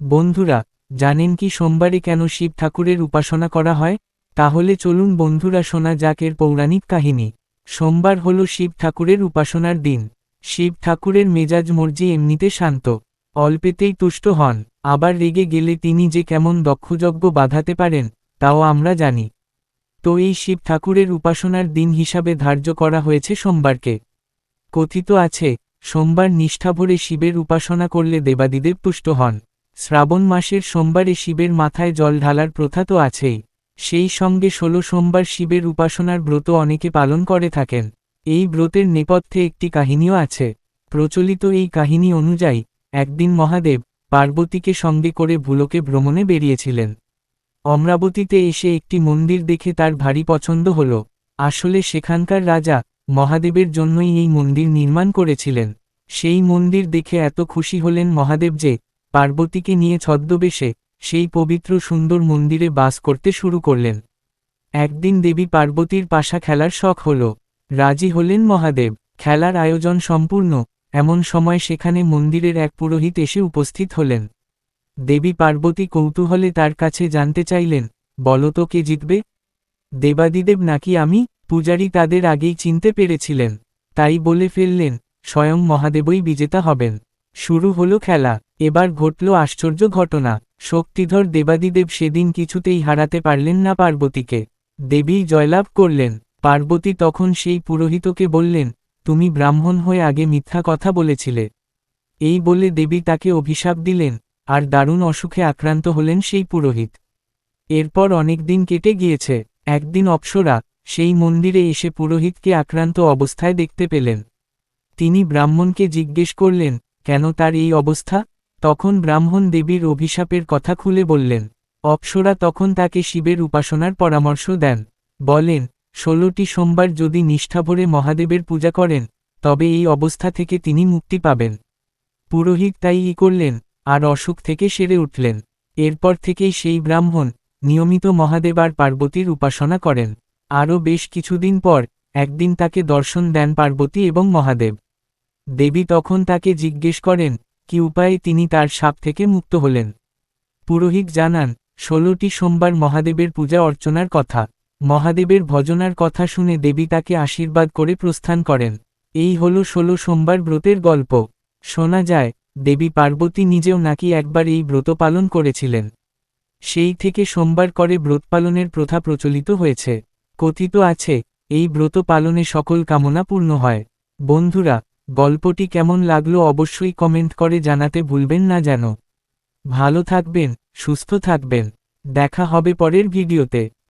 বন্ধুরা, জানেন কি সোমবারে কেন শিব ঠাকুরের উপাসনা করা হয়? তাহলে চলুন বন্ধুরা শোনা যাক এর পৌরাণিক কাহিনী। সোমবার হল শিব ঠাকুরের উপাসনার দিন। শিব ঠাকুরের মেজাজ মর্জি এমনিতে শান্ত। অল্পেতেই তুষ্ট হন। আবার রেগে গেলে তিনি যে কেমন দক্ষযজ্ঞ বাধাতে পারেন, তাও আমরা জানি। তো এই শিব ঠাকুরের উপাসনার দিন হিসাবে ধার্য করা হয়েছে সোমবারকে। কথিত আছে, সোমবার নিষ্ঠাভরে শিবের উপাসনা করলে দেবাদিদেব তুষ্ট হন। শ্রাবণ মাসের সোমবারে শিবের মাথায় জল ঢালার প্রথা তো আছেই। সেই সঙ্গে ষোলো সোমবার শিবের উপাসনার ব্রত অনেকে পালন করে থাকেন। এই ব্রতের নেপথ্যে একটি কাহিনীও আছে। প্রচলিত এই কাহিনী অনুযায়ী, একদিন মহাদেব পার্বতীকে সঙ্গে করে ভুলোকে ভ্রমণে বেরিয়েছিলেন। অমরাবতীতে এসে একটি মন্দির দেখে তার ভারী পছন্দ হল। আসলে সেখানকার রাজা মহাদেবের জন্যই এই মন্দির নির্মাণ করেছিলেন। সেই মন্দির দেখে এত খুশি হলেন মহাদেব যে পার্বতীকে নিয়ে ছদ্মবেশে সেই পবিত্র সুন্দর মন্দিরে বাস করতে শুরু করলেন। একদিন দেবী পার্বতীর পাশা খেলার শখ হল। রাজি হলেন মহাদেব। খেলার আয়োজন সম্পূর্ণ, এমন সময় সেখানে মন্দিরের এক পুরোহিত এসে উপস্থিত হলেন। দেবী পার্বতী কৌতূহলে তার কাছে জানতে চাইলেন, বলো তো কে জিতবে? দেবাদিদেব নাকি আমি? পূজারী তাদের আগেই চিনতে পেরেছিলেন। তাই বলে ফেললেন, স্বয়ং মহাদেবই বিজেতা হবেন। শুরু হলো খেলা। এবার ঘটল আশ্চর্য ঘটনা। শক্তিধর দেবাদিদেব সেদিন কিছুতেই হারাতে পারলেন না পার্বতীকে। দেবী জয়লাভ করলেন। পার্বতী তখন সেই পুরোহিতকে বললেন, তুমি ব্রাহ্মণ হয়ে আগে মিথ্যা কথা বলেছিলে। এই বলে দেবী তাকে অভিশাপ দিলেন, আর দারুণ অসুখে আক্রান্ত হলেন সেই পুরোহিত। এরপর অনেক দিন কেটে গিয়েছে। একদিন অপ্সরা সেই মন্দিরে এসে পুরোহিতকে আক্রান্ত অবস্থায় দেখতে পেলেন। তিনি ব্রাহ্মণকে জিজ্ঞেস করলেন, কেন তার এই অবস্থা? তখন ব্রাহ্মণ দেবীর অভিশাপের কথা খুলে বললেন। অপ্সরা তখন তাকে শিবের উপাসনার পরামর্শ দেন। বলেন, ষোলোটি সোমবার যদি নিষ্ঠাভরে মহাদেবের পূজা করেন, তবে এই অবস্থা থেকে তিনি মুক্তি পাবেন। পুরোহিত তাই ই করলেন, আর অসুখ থেকে সেরে উঠলেন। এরপর থেকেই সেই ব্রাহ্মণ নিয়মিত মহাদেব আর পার্বতীর উপাসনা করেন। আরও বেশ কিছুদিন পর একদিন তাকে দর্শন দেন পার্বতী এবং মহাদেব। দেবী তখন তাকে জিজ্ঞেস করেন কি উপায়ে তিনি তার সাপ থেকে মুক্ত হলেন? পুরোহিত জানান, ষোলোটি সোমবার মহাদেবের পূজা অর্চনার কথা। মহাদেবের ভজনার কথা শুনে দেবী তাকে আশীর্বাদ করে প্রস্থান করেন। এই হল ষোলো সোমবার ব্রতের গল্প। শোনা যায়, দেবী পার্বতী নিজেও নাকি একবার এই ব্রত পালন করেছিলেন। সেই থেকে সোমবার করে ব্রত পালনের প্রথা প্রচলিত হয়েছে। কথিত আছে, এই ব্রত পালনে সকল কামনা পূর্ণ হয়। বন্ধুরা গল্পটি কেমন লাগল অবশ্যই কমেন্ট করে জানাতে ভুলবেন না যেন। ভালো থাকবেন, সুস্থ থাকবেন। দেখা হবে পরের ভিডিওতে।